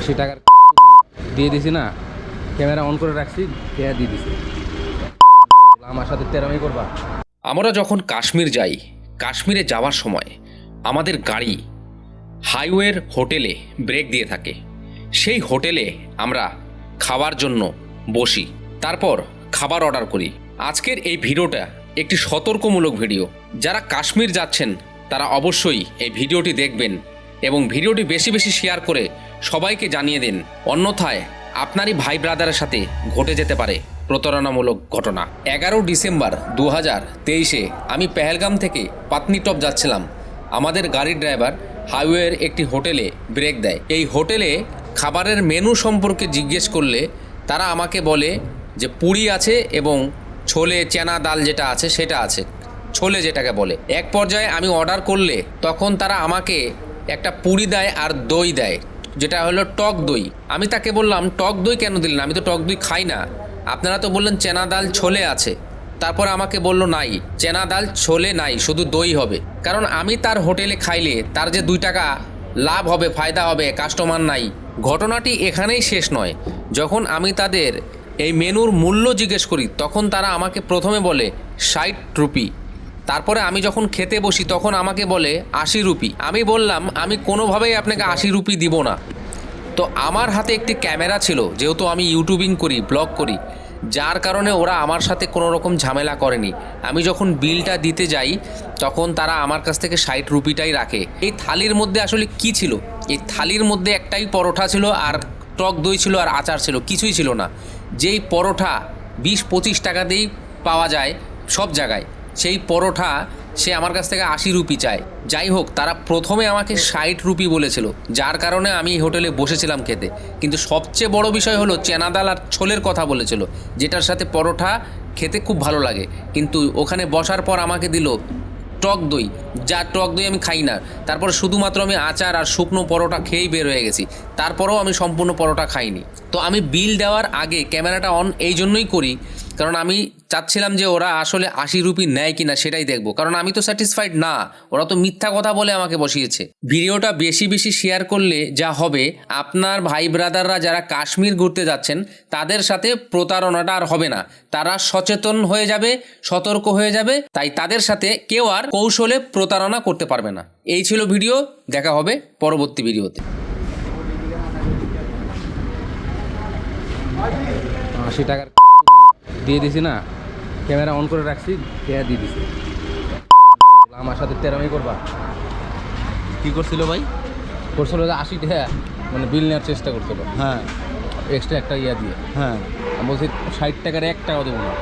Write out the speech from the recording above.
আশি টাকার দিয়ে দিছি না। ক্যামেরা অন করে রাখছি ক্যামেরা দিয়ে দিছি? আমার সাথে তেরামি করবা? আমরা যখন কাশ্মীর যাই, কাশ্মীরে যাওয়ার সময় আমাদের গাড়ি হাইওয়ের হোটেলে ব্রেক দিয়ে থাকে। সেই হোটেলে আমরা খাওয়ার জন্য বসি, তারপর খাবার অর্ডার করি। আজকের এই ভিডিওটা একটি সতর্কমূলক ভিডিও। যারা কাশ্মীর যাচ্ছেন, তারা অবশ্যই এই ভিডিওটি দেখবেন এবং ভিডিওটি বেশি বেশি শেয়ার করে সবাইকে জানিয়ে দিন, অন্যথায় আপনারই ভাই ব্রাদারের সাথে ঘটে যেতে পারে প্রতারণামূলক ঘটনা। এগারো ডিসেম্বর দু হাজার তেইশে আমি পেহেলগাম থেকে পাতনিটপ যাচ্ছিলাম। আমাদের গাড়ির ড্রাইভার হাইওয়ের একটি হোটেলে ব্রেক দেয়। এই হোটেলে খাবারের মেনু সম্পর্কে জিজ্ঞেস করলে তারা আমাকে বলে যে পুরি আছে এবং ছোলে চেনা ডাল যেটা আছে সেটা আছে, ছোলে যেটাকে বলে। এক পর্যায়ে আমি অর্ডার করলে তখন তারা আমাকে একটা পুরি দেয় আর দই দেয়। যেটা হলো টক দই। আমি তাকে বললাম, টক দই কেন দিলেন আমি তো টক দই খাই না। আপনারা তো বললেন, চেনা ডাল ছোলে আছে। তারপর আমাকে বলল, নাই, চেনা ডাল ছোলে নাই, শুধু দই হবে। কারণ আমি তার হোটেলে খাইলে তার যে দুই টাকা লাভ হবে, ফায়দা হবে, কাস্টমার নাই, ঘটনাটি এখানেই শেষ নয়। যখন আমি তাদের এই মেনুর মূল্য জিজ্ঞেস করি, তখন তারা আমাকে প্রথমে বলে, ষাট রুপি। তারপরে আমি যখন খেতে বসি, তখন আমাকে বলে, আশি রুপি। আমি বললাম, আমি কোনোভাবেই আপনাকে আশি রুপি দিব না। তো আমার হাতে একটি ক্যামেরা ছিল, যেহেতু আমি ইউটিউবিং করি, ব্লগ করি, যার কারণে ওরা আমার সাথে কোনো রকম ঝামেলা করেনি। আমি যখন বিলটা দিতে যাই, তখন তারা আমার কাছ থেকে ষাট রুপিটাই রাখে। এই থালির মধ্যে আসলে কি ছিল? এই থালির মধ্যে একটাই পরোঠা ছিল, আর টক দই ছিল, আর আচার ছিল, কিছুই ছিল না। যেই পরোঠা বিশ পঁচিশ টাকা দিয়েই পাওয়া যায় সব জায়গায়। সেই পরোঠা সে আমার কাছ থেকে আশি রুপি চায়। যাই হোক, তারা প্রথমে আমাকে ষাট রুপি বলেছিল, যার কারণে আমি হোটেলে বসেছিলাম খেতে। কিন্তু সবচেয়ে বড় বিষয় হলো চেনা ডাল আর ছোলের কথা বলেছিল, যেটার সাথে পরোঠা খেতে খুব ভালো লাগে। কিন্তু ওখানে বসার পর আমাকে দিল টক দই। যা টক দই আমি খাই না। তারপর শুধুমাত্র আমি আচার আর শুকনো পরোটা খেয়েই বের হয়ে গেছি। তারপরেও আমি সম্পূর্ণ পরোটা খাইনি। তো আমি বিল দেওয়ার আগে ক্যামেরাটা অন এই জন্যই করি, কারণ আমি চাচ্ছিলাম যে ওরা আসলে আশি রুপি নেয় কিনা সেটাই দেখব। কারণ আমি তো স্যাটিসফাইড না, ওরা তো মিথ্যা কথা বলে আমাকে বসিয়েছে। ভিডিওটা বেশি বেশি শেয়ার করলে যা হবে, আপনার ভাই ব্রাদাররা যারা কাশ্মীর ঘুরতে যাচ্ছেন, তাদের সাথে প্রতারণাটা আর হবে না। তারা সচেতন হয়ে যাবে, সতর্ক হয়ে যাবে, তাই তাদের সাথে কেউ আর কৌশলে প্রতারণা করতে পারবে না। এই ছিল ভিডিও, দেখা হবে পরবর্তী ভিডিওতে। আশি টাকার দিয়ে দিছি না। ক্যামেরা অন করে রাখছি ক্যামেরা দিয়ে দিছি? আমার সাথে তেরামি করবা? কি করছিল ভাই? করছিল যে আশি টাকা মানে বিল নেওয়ার চেষ্টা করছিল। হ্যাঁ। এক্সট্রা একটা ইয়া দিয়ে। হ্যাঁ। আমি বলছি ষাট টাকার এক টাকা দেবো না।